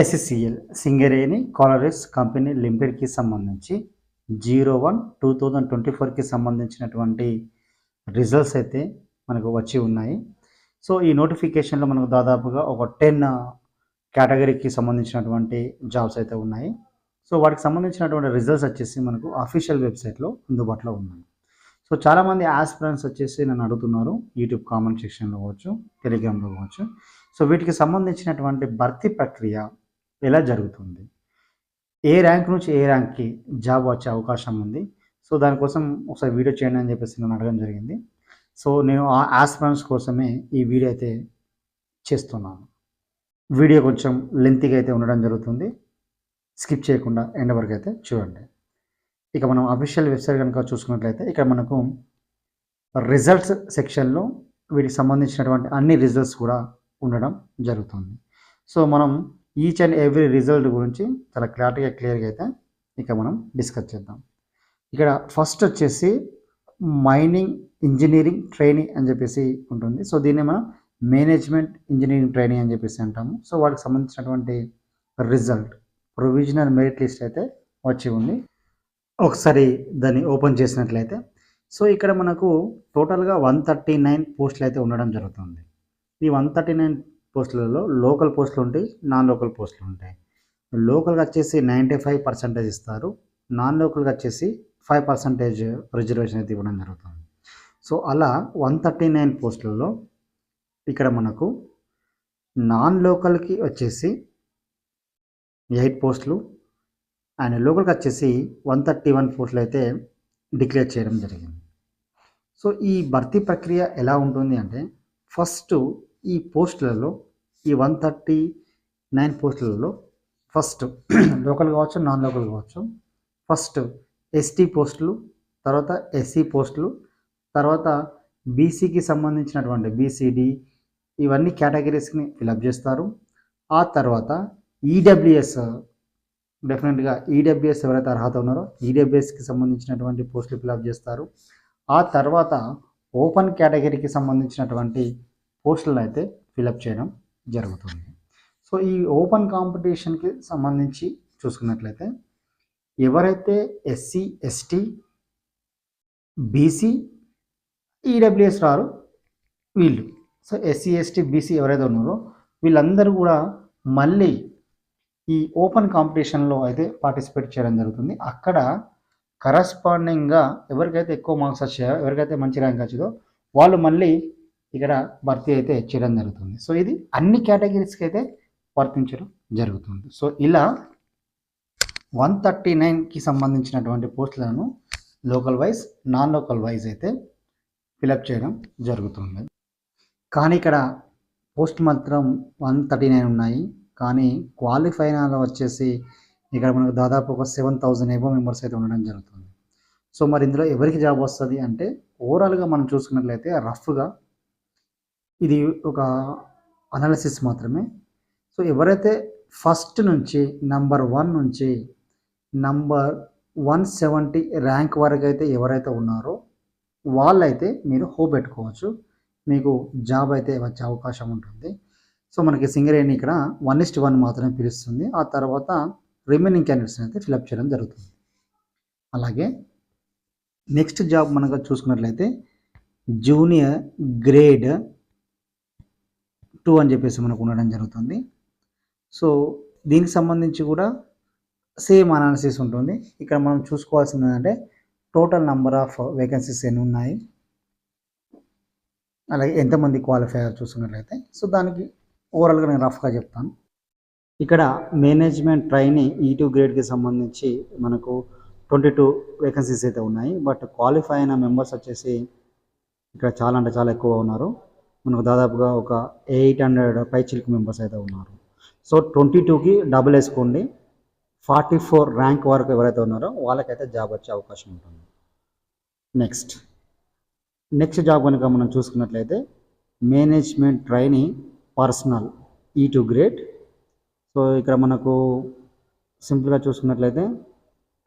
SSCL Singareni collieries company లిమిటెడ్కి సంబంధించి zero one two thousand twenty ఫోర్కి సంబంధించినటువంటి రిజల్ట్స్ అయితే మనకు వచ్చి ఉన్నాయి. సో ఈ నోటిఫికేషన్లో మనకు దాదాపుగా ఒక టెన్ కేటగిరీకి uh, సంబంధించినటువంటి జాబ్స్ అయితే ఉన్నాయి. సో వాటికి సంబంధించినటువంటి రిజల్ట్స్ వచ్చేసి మనకు అఫీషియల్ వెబ్సైట్లో అందుబాటులో ఉన్నాయి. సో చాలామంది ఆస్పిరెంట్స్ వచ్చేసి నన్ను అడుగుతున్నారు యూట్యూబ్ కామెంట్ సెక్షన్లో కావచ్చు టెలిగ్రామ్లో కావచ్చు. సో వీటికి సంబంధించినటువంటి భర్తీ ప్రక్రియ ఇలా జరుగుతుంది? ఏ ర్యాంక్ నుంచి ఏ ర్యాంక్కి జాబ్ వచ్చే అవకాశం ఉంది? సో దానికోసం ఒకసారి వీడియో చేయండి అని చెప్పేసి నన్ను అడగడం జరిగింది. సో నేను ఆ ఆస్పిరెంట్స్ కోసమే ఈ వీడియో అయితే చేస్తున్నాను. వీడియో కొంచెం లెంతీగా అయితే ఉండడం జరుగుతుంది. స్కిప్ చేయకుండా ఎండ్ వరకు అయితే చూడండి. ఇక మనం అఫీషియల్ వెబ్సైట్ కనుక చూసుకున్నట్లయితే ఇక్కడ మనకు రిజల్ట్స్ సెక్షన్లో వీటికి సంబంధించినటువంటి అన్ని రిజల్ట్స్ కూడా ఉండడం జరుగుతుంది. సో మనం ఈచ్ అండ్ ఎవ్రీ రిజల్ట్ గురించి చాలా క్లారిటీగా క్లియర్గా అయితే ఇక మనం డిస్కస్ చేద్దాం. ఇక్కడ ఫస్ట్ వచ్చేసి మైనింగ్ ఇంజనీరింగ్ ట్రైనింగ్ అని చెప్పేసి ఉంటుంది. సో దీన్ని మనం మేనేజ్మెంట్ ఇంజనీరింగ్ ట్రైనింగ్ అని చెప్పేసి అంటాము. సో వాటికి సంబంధించినటువంటి రిజల్ట్ ప్రొవిజనల్ మెరిట్ లిస్ట్ అయితే వచ్చి ఉంది. ఒకసారి దాన్ని ఓపెన్ చేసినట్లయితే. సో ఇక్కడ మనకు టోటల్గా వన్ థర్టీ నైన్ పోస్టులు అయితే ఉండడం జరుగుతుంది. ఈ వన్ థర్టీ నైన్ పోస్టులలో లోకల్ పోస్టులు ఉంటాయి నాన్ లోకల్ పోస్టులు ఉంటాయి. లోకల్గా వచ్చేసి నైంటీ ఫైవ్ పర్సెంటేజ్ ఇస్తారు నాన్ లోకల్గా వచ్చేసి ఫైవ్ పర్సెంటేజ్ రిజర్వేషన్ అయితే ఇవ్వడం జరుగుతుంది. సో అలా వన్ థర్టీ నైన్ పోస్టులలో ఇక్కడ మనకు నాన్ లోకల్కి వచ్చేసి ఎయిట్ పోస్టులు అండ్ లోకల్కి వచ్చేసి వన్ థర్టీ వన్ పోస్టులు అయితే డిక్లేర్ చేయడం జరిగింది. సో ఈ భర్తీ ప్రక్రియ ఎలా ఉంటుంది అంటే ఫస్ట్ ఈ పోస్టులలో ఈ వన్ థర్టీ నైన్ పోస్టులలో ఫస్ట్ లోకల్ కావచ్చు నాన్ లోకల్ కావచ్చు ఫస్ట్ ఎస్టీ పోస్టులు తర్వాత ఎస్సీ పోస్టులు తర్వాత బీసీకి సంబంధించినటువంటి బీసీడి ఇవన్నీ కేటగిరీస్ని ఫిలప్ చేస్తారు. ఆ తర్వాత ఈడబ్ల్యూఎస్ డెఫినెట్గా ఈడబ్ల్యూఎస్ ఎవరైతే అర్హత ఉన్నారో ఈడబ్ల్యూఎస్కి సంబంధించినటువంటి పోస్టులు ఫిలప్ చేస్తారు. ఆ తర్వాత ఓపెన్ కేటగిరీకి సంబంధించినటువంటి పోస్టులను అయితే ఫిలప్ చేయడం జరుగుతుంది. సో ఈ ఓపెన్ కాంపిటీషన్కి సంబంధించి చూసుకున్నట్లయితే ఎవరైతే ఎస్సీ ఎస్టీ బీసీ ఈడబ్ల్యూఎస్ రారు వీళ్ళు. సో ఎస్సీ ఎస్టీ బీసీ ఎవరైతే ఉన్నారో వీళ్ళందరూ కూడా మళ్ళీ ఈ ఓపెన్ కాంపిటీషన్లో అయితే పార్టిసిపేట్ చేయడం జరుగుతుంది. అక్కడ కరస్పాండింగ్గా ఎవరికైతే ఎక్కువ మార్క్స్ వచ్చాయో ఎవరికైతే మంచి ర్యాంక్ వచ్చిందో వాళ్ళు మళ్ళీ ఇక్కడ భర్తీ అయితే చేయడం జరుగుతుంది. సో ఇది అన్ని కేటగిరీస్కి అయితే వర్తించడం జరుగుతుంది. సో ఇలా వన్ థర్టీ నైన్కి సంబంధించినటువంటి పోస్టులను local wise non local wise అయితే ఫిలప్ చేయడం జరుగుతుంది. కానీ ఇక్కడ పోస్ట్ మాత్రం వన్ థర్టీ నైన్ ఉన్నాయి. కానీ క్వాలిఫైనాలో వచ్చేసి ఇక్కడ మనకు దాదాపు ఒక సెవెన్ థౌజండ్ ఎబో మెంబర్స్ అయితే ఉండడం జరుగుతుంది. సో మరి ఇందులో ఎవరికి జాబ్ వస్తుంది అంటే ఓవరాల్గా మనం చూసుకున్నట్లయితే రఫ్గా ఇది ఒక అనాలిసిస్ మాత్రమే. సో ఎవరైతే ఫస్ట్ నుంచి నంబర్ వన్ నుంచి నంబర్ వన్ సెవెంటీ ర్యాంక్ వరకు అయితే ఎవరైతే ఉన్నారో వాళ్ళైతే మీరు హోప్ పెట్టుకోవచ్చు. మీకు జాబ్ అయితే వచ్చే అవకాశం ఉంటుంది. సో మనకి సింగరేణి ఇక్కడ వన్ ఇస్ట్ వన్ మాత్రమే పిలుస్తుంది. ఆ తర్వాత రిమైనింగ్ క్యాండిడేట్స్ అయితే ఫిలప్ చేయడం జరుగుతుంది. అలాగే నెక్స్ట్ జాబ్ మనకు చూసుకున్నట్లయితే జూనియర్ గ్రేడ్ టూ అని చెప్పేసి మనకు ఉండడం జరుగుతుంది. సో దీనికి సంబంధించి కూడా సేమ్ అనాలిసిస్ ఉంటుంది. ఇక్కడ మనం చూసుకోవాల్సింది ఏంటంటే టోటల్ నెంబర్ ఆఫ్ వేకెన్సీస్ ఎన్ని ఉన్నాయి? అలాగే ఎంతమంది క్వాలిఫై అయ్యారు చూసుకున్నట్లయితే. సో దానికి ఓవరాల్గా నేను రఫ్గా చెప్తాను. ఇక్కడ మేనేజ్మెంట్ ట్రైనీ ఈ టూ గ్రేడ్కి సంబంధించి మనకు ట్వంటీ టూ వేకెన్సీస్ అయితే ఉన్నాయి. బట్ క్వాలిఫై అయిన మెంబర్స్ వచ్చేసి ఇక్కడ చాలా అంటే చాలా ఎక్కువ ఉన్నారు. మనకు దాదాపుగా ఒక ఎయిట్ హండ్రెడ్ పై చిల్క్ మెంబర్స్ అయితే ఉన్నారు. సో ట్వంటీ టూకి డబుల్ వేసుకోండి ఫార్టీ ఫోర్ ర్యాంక్ వరకు ఎవరైతే ఉన్నారో వాళ్ళకైతే జాబ్ వచ్చే అవకాశం ఉంటుంది. నెక్స్ట్. నెక్స్ట్ జాబ్ కనుక మనం చూసుకున్నట్లయితే management training personnel E two grade. So ఇక్కడ మనకు సింపుల్గా చూసుకున్నట్లయితే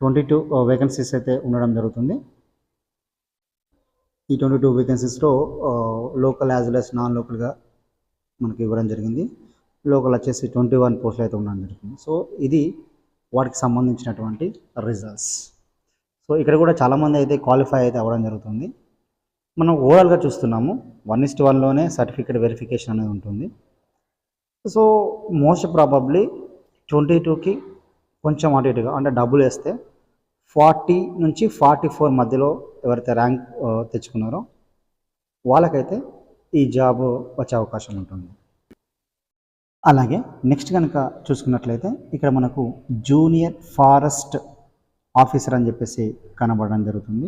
ట్వంటీ టూ వేకెన్సీస్ అయితే ఉండడం జరుగుతుంది. ఈ twenty two వేకెన్సీస్లో local as well as non లోకల్గా మనకి ఇవ్వడం జరిగింది. లోకల్ వచ్చేసి ట్వంటీ వన్ పోస్టులు అయితే ఉండడం జరిగింది సో ఇది వాటికి సంబంధించినటువంటి రిజల్ట్స్ సో ఇక్కడ కూడా చాలామంది అయితే క్వాలిఫై అయితే అవ్వడం జరుగుతుంది. మనం ఓవరాల్గా చూస్తున్నాము. వన్ ఇస్ట్ వన్లోనే సర్టిఫికేట్ వెరిఫికేషన్ అనేది ఉంటుంది. సో మోస్ట్ ప్రాబబ్లీ ట్వంటీ టూకి కొంచెం అటు ఇటుగా అంటే డబ్బులు వేస్తే ఫార్టీ నుంచి ఫార్టీ ఫోర్ మధ్యలో ఎవరైతే ర్యాంక్ తెచ్చుకున్నారో వాళ్ళకైతే ఈ జాబ్ వచ్చే అవకాశం ఉంటుంది. అలాగే నెక్స్ట్ కనుక చూసుకున్నట్లయితే ఇక్కడ మనకు జూనియర్ ఫారెస్ట్ ఆఫీసర్ అని చెప్పేసి కనబడడం జరుగుతుంది.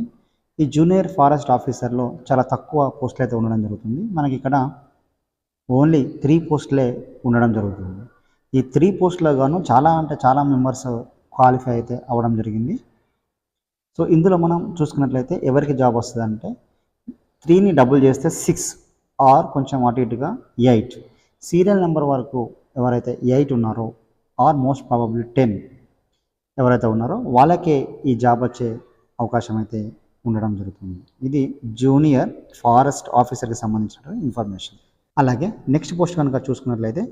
ఈ జూనియర్ ఫారెస్ట్ ఆఫీసర్లో చాలా తక్కువ పోస్టులు అయితే ఉండడం జరుగుతుంది. మనకి ఇక్కడ ఓన్లీ త్రీ పోస్టులే ఉండడం జరుగుతుంది. ఈ త్రీ పోస్టులో గాను చాలా అంటే చాలా మెంబర్స్ క్వాలిఫై అయితే అవ్వడం జరిగింది. సో ఇందులో మనం చూసుకున్నట్లయితే ఎవరికి జాబ్ వస్తుంది అంటే త్రీని డబుల్ చేస్తే సిక్స్ ఆర్ కొంచెం అటు ఇటుగా ఎయిట్ సీరియల్ నెంబర్ వరకు ఎవరైతే ఎయిట్ ఉన్నారో ఆర్ మోస్ట్ ప్రాబబ్లీ టెన్ ఎవరైతే ఉన్నారో వాళ్ళకే ఈ జాబ్ వచ్చే అవకాశం అయితే ఉండడం జరుగుతుంది. ఇది జూనియర్ ఫారెస్ట్ ఆఫీసర్కి సంబంధించిన ఇన్ఫర్మేషన్ అలాగే నెక్స్ట్ పోస్ట్ కనుక చూసుకున్నట్లయితే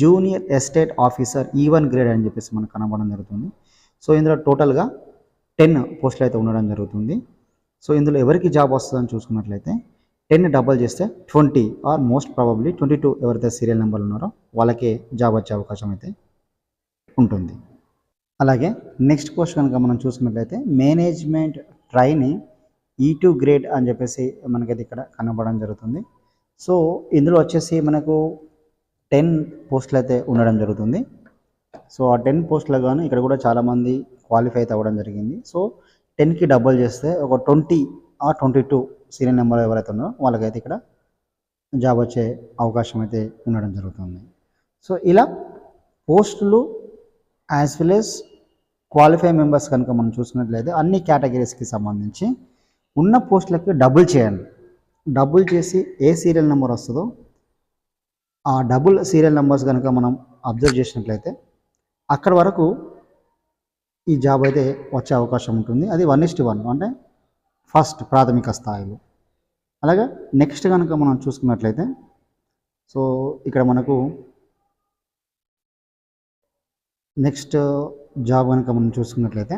junior estate officer E one grade అని చెప్పేసి మనకు కనబడడం జరుగుతుంది. సో ఇందులో టోటల్గా టెన్ పోస్టులు అయితే ఉండడం జరుగుతుంది. సో ఇందులో ఎవరికి జాబ్ వస్తుందని చూసుకున్నట్లయితే టెన్ డబల్ చేస్తే twenty or most probably twenty two ఎవరైతే సీరియల్ నెంబర్లు ఉన్నారో వాళ్ళకే జాబ్ వచ్చే అవకాశం అయితే ఉంటుంది. అలాగే నెక్స్ట్ పోస్ట్ కనుక మనం చూసుకున్నట్లయితే management training E two grade అని చెప్పేసి మనకైతే ఇక్కడ కనబడడం జరుగుతుంది. సో ఇందులో వచ్చేసి మనకు టెన్ పోస్టులు అయితే ఉండడం జరుగుతుంది. సో ఆ టెన్ పోస్టులకు గాను ఇక్కడ కూడా చాలామంది క్వాలిఫై అయితే అవ్వడం జరిగింది. సో టెన్కి డబుల్ చేస్తే ఒక ట్వంటీ ఆ ట్వంటీ టూ సీరియల్ నెంబర్ ఎవరైతే ఉన్నారో వాళ్ళకైతే ఇక్కడ జాబ్ వచ్చే అవకాశం అయితే ఉండడం జరుగుతుంది. సో ఇలా పోస్టులు as well as qualify members కనుక మనం చూసుకున్నట్లయితే అన్ని కేటగిరీస్కి సంబంధించి ఉన్న పోస్టులకి డబుల్ చేయండి. డబుల్ చేసి ఏ సీరియల్ నెంబర్ వస్తుందో ఆ డబుల్ సీరియల్ నెంబర్స్ కనుక మనం అబ్జర్వ్ చేసినట్లయితే అక్కడి వరకు ఈ జాబ్ అయితే వచ్చే అవకాశం ఉంటుంది. అది వన్ ఇస్ట్ వన్ అంటే ఫస్ట్ ప్రాథమిక స్థాయిలో. అలాగే నెక్స్ట్ కనుక మనం చూసుకున్నట్లయితే సో ఇక్కడ మనకు నెక్స్ట్ జాబ్ కనుక మనం చూసుకున్నట్లయితే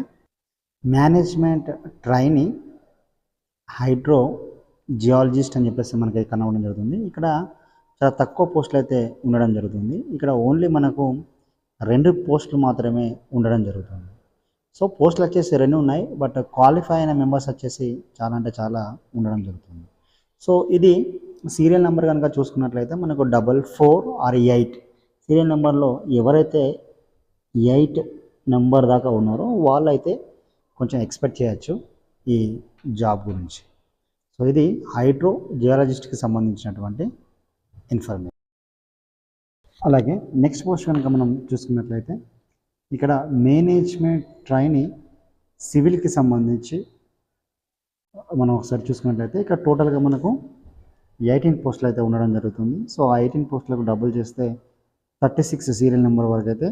మేనేజ్మెంట్ ట్రైనింగ్ హైడ్రో జియాలజిస్ట్ అని చెప్పేసి మనకి కనవడం జరుగుతుంది. ఇక్కడ చాలా తక్కువ పోస్టులు అయితే ఉండడం జరుగుతుంది. ఇక్కడ ఓన్లీ మనకు రెండు పోస్టులు మాత్రమే ఉండడం జరుగుతుంది. సో పోస్టులు వచ్చేసి రెండు ఉన్నాయి బట్ క్వాలిఫై అయిన మెంబర్స్ వచ్చేసి చాలా అంటే చాలా ఉండడం జరుగుతుంది. సో ఇది సీరియల్ నెంబర్ కనుక చూసుకున్నట్లయితే మనకు double four or eight. Serial నెంబర్లో ఎవరైతే ఎయిట్ నెంబర్ దాకా ఉన్నారో వాళ్ళైతే కొంచెం ఎక్స్పెక్ట్ చేయొచ్చు ఈ జాబ్ గురించి. సో ఇది హైడ్రో జియాలజిస్ట్కి సంబంధించినటువంటి ఇన్ఫర్మేషన్. అలాగే నెక్స్ట్ పోస్ట్ కనుక మనం చూసుకున్నట్లయితే ఇక్కడ మేనేజ్మెంట్ ట్రైనింగ్ సివిల్కి సంబంధించి మనం ఒకసారి చూసుకున్నట్లయితే ఇక్కడ టోటల్గా మనకు ఎయిటీన్ పోస్టులు అయితే ఉండడం జరుగుతుంది. సో ఆ ఎయిటీన్ పోస్టులకు డబుల్ చేస్తే థర్టీ సిక్స్ సీరియల్ నెంబర్ వరకు అయితే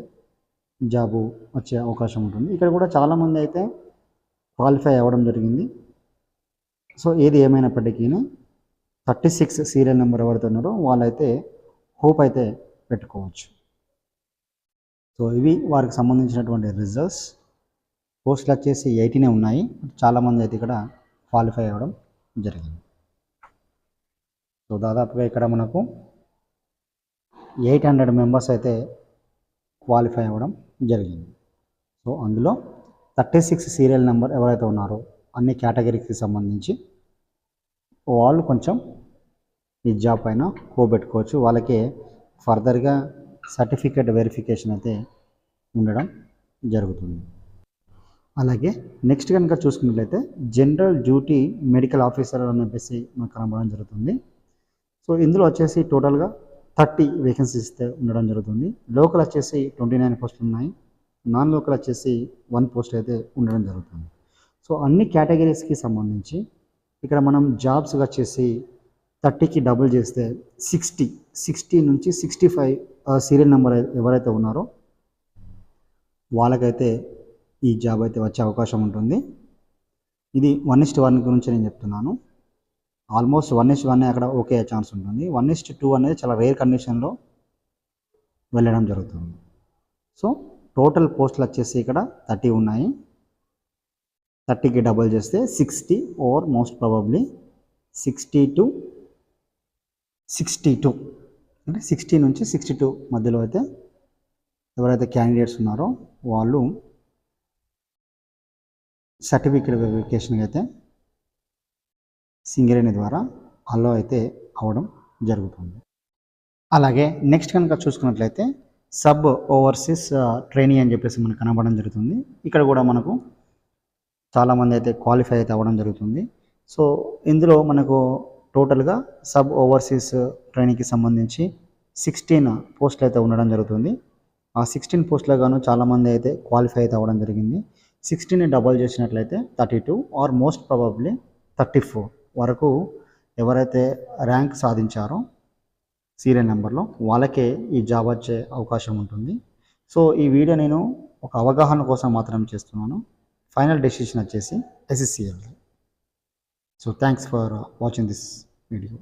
జాబు వచ్చే అవకాశం ఉంటుంది. ఇక్కడ కూడా చాలామంది అయితే క్వాలిఫై అవ్వడం జరిగింది. సో ఏది ఏమైనప్పటికీ థర్టీ సిక్స్ సీరియల్ నెంబర్ ఎవరైతే ఉన్నారో వాళ్ళైతే హోప్ అయితే పెట్టుకోవచ్చు. సో ఇవి వారికి సంబంధించినటువంటి రిజల్ట్స్ పోస్టులు వచ్చేసి ఎయిటీనే ఉన్నాయి. చాలామంది అయితే ఇక్కడ క్వాలిఫై అవ్వడం జరిగింది. సో దాదాపుగా ఇక్కడ మనకు ఎయిట్ హండ్రెడ్ మెంబర్స్ అయితే క్వాలిఫై అవ్వడం జరిగింది. సో అందులో థర్టీ సిక్స్ సీరియల్ నెంబర్ ఎవరైతే ఉన్నారో అన్ని కేటగిరీకి సంబంధించి వాళ్ళు కొంచెం ఈ జాబ్ పైన కోబెట్టుకోవచ్చు వాళ్ళకి ఫర్దర్గా సర్టిఫికేట్ వెరిఫికేషన్ అయితే ఉండడం జరుగుతుంది. అలాగే నెక్స్ట్ కనుక చూసుకున్నట్లయితే జనరల్ డ్యూటీ మెడికల్ ఆఫీసర్ అని చెప్పేసి మనకు కనబడడం జరుగుతుంది. సో ఇందులో వచ్చేసి టోటల్గా థర్టీ వేకెన్సీస్ అయితే ఉండడం జరుగుతుంది. లోకల్ వచ్చేసి ట్వంటీ నైన్ పోస్టులు ఉన్నాయి. నాన్ లోకల్ వచ్చేసి వన్ పోస్ట్ అయితే ఉండడం జరుగుతుంది. సో అన్ని కేటగిరీస్కి సంబంధించి ఇక్కడ మనం జాబ్స్గా వచ్చేసి థర్టీకి డబుల్ చేస్తే సిక్స్టీ సిక్స్టీ నుంచి సిక్స్టీ ఫైవ్ సీరియల్ నెంబర్ ఎవరైతే ఉన్నారో వాళ్ళకైతే ఈ జాబ్ అయితే వచ్చే అవకాశం ఉంటుంది. ఇది వన్ ఇస్ట్ వన్ గురించి నేను చెప్తున్నాను. Almost one is to one అక్కడ ఓకే ఛాన్స్ ఉంటుంది. వన్ ఇస్ట్ టూ అనేది చాలా రేర్ కండిషన్లో వెళ్ళడం జరుగుతుంది. సో టోటల్ పోస్టులు వచ్చేసి ఇక్కడ థర్టీ ఉన్నాయి. థర్టీకి డబుల్ చేస్తే sixty or most probably sixty two sixty two. అంటే సిక్స్టీ నుంచి సిక్స్టీ టూ మధ్యలో అయితే ఎవరైతే క్యాండిడేట్స్ ఉన్నారో వాళ్ళు సర్టిఫికేట్ వెరిఫికేషన్కి అయితే సింగరేణి ద్వారా అలో అయితే అవడం జరుగుతుంది. అలాగే నెక్స్ట్ కనుక చూసుకున్నట్లయితే సబ్ ఓవర్సీస్ ట్రైనింగ్ అని చెప్పేసి మనకు కనబడడం జరుగుతుంది. ఇక్కడ కూడా మనకు చాలామంది అయితే క్వాలిఫై అయితే అవ్వడం జరుగుతుంది. సో ఇందులో మనకు టోటల్గా సబ్ ఓవర్సీస్ ట్రైనింగ్కి సంబంధించి సిక్స్టీన్ పోస్టులు అయితే ఉండడం జరుగుతుంది. ఆ సిక్స్టీన్ పోస్టులో గాను చాలామంది అయితే క్వాలిఫై అయితే అవ్వడం జరిగింది. సిక్స్టీన్ డబల్ చేసినట్లయితే thirty two or most probably thirty four వరకు ఎవరైతే ర్యాంక్ సాధించారో సీరియల్ నెంబర్లో వాళ్ళకే ఈ జాబ్ వచ్చే అవకాశం ఉంటుంది. సో ఈ వీడియో నేను ఒక అవగాహన కోసం మాత్రం చేస్తున్నాను. ఫైనల్ డెసిషన్ వచ్చేసి SSCL so thanks for watching this video